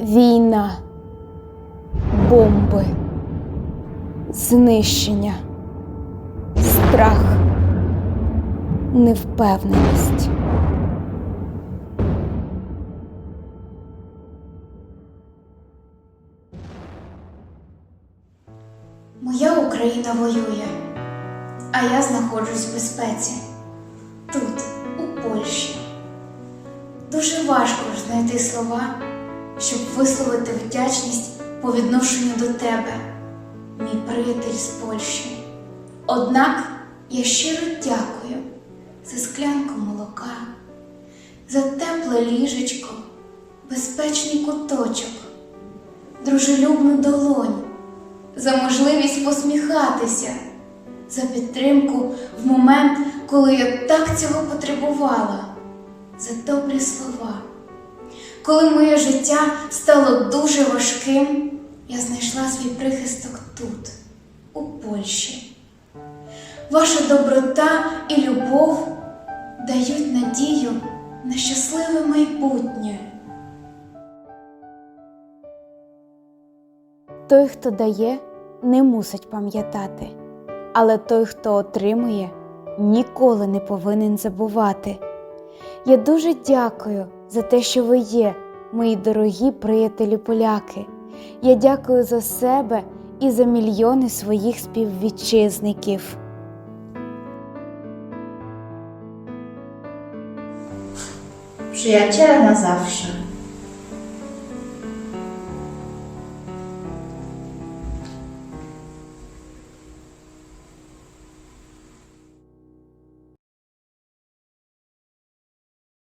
Війна, бомби, знищення, страх, невпевненість. Моя Україна воює, а я знаходжусь в безпеці. Тут, у Польщі. Дуже важко знайти слова, щоб висловити вдячність по відношенню до тебе, мій приятель з Польщі. Однак я щиро дякую за склянку молока, за тепле ліжечко, безпечний куточок, дружелюбну долонь за можливість посміхатися, за підтримку в момент, коли я так цього потребувала, за добрі слова. Коли моє життя стало дуже важким, я знайшла свій прихисток тут, у Польщі. Ваша доброта і любов дають надію на щасливе майбутнє. Той, хто дає, не мусить пам'ятати, але той, хто отримує, ніколи не повинен забувати. Я дуже дякую за те, що ви є, мої дорогі приятелі поляки. Я дякую за себе і за мільйони своїх співвітчизників. Przyjaciele zawsze.